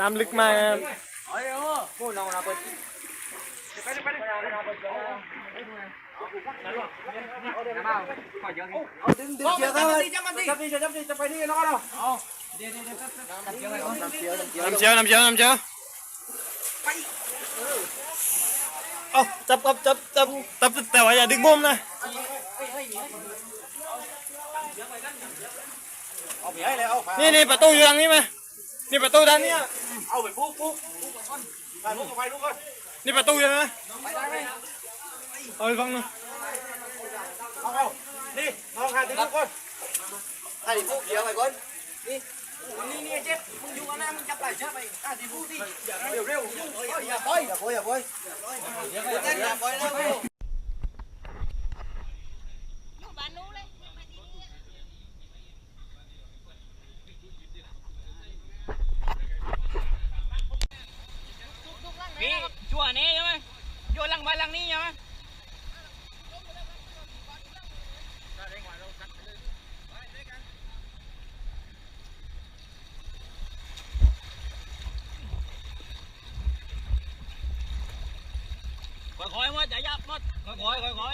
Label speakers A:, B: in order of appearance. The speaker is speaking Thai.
A: น้ำลึกมากครับ
B: พูดเราเราเปิด
C: เอาดึงดึงเกี่ยวกันจับมันดิจับดิจับดิจับไปนี่น้องเรา
A: น้ำเชียวน้ำเชียวน้ำเชียวน้ำเชียวเอาจับจับจับจับจับแต่ว่าอย่าดึงมุมนะ
C: เอาไปให้เลยเอา
A: นี่นี่ประตูอยู่ทางนี้ไหม นี่ประตูด้านเนี้ย
C: เอาไปปุ๊บปุ๊บไปลูกไปลูกก่อน
A: นี่ประตูอยู่นะเอาไปฟังหน่อย
C: เอาเอานี่น้องหาดิลูกก่อนให้ปุ๊บเกี่ยวไปก่อนนี่นี่นี่เจ็บมึงอยู่กันนะมึงจับไหล่เชือกไปอะดิปุ๊บดิเร็วเร็วอย่าปล่อยอย่าปล่อยอย่าปล่อยอย่าปล่อยอย่าปล่อยนะ
D: อยู่บ้านนู้นเลยยังมาที่นี่
B: พี่ชั่วนี้ใช่ไหมโยนหลังบ้านหลังนี้ใช่ไหม ค่อยๆหมดอย่ายับหมดค่อยๆค่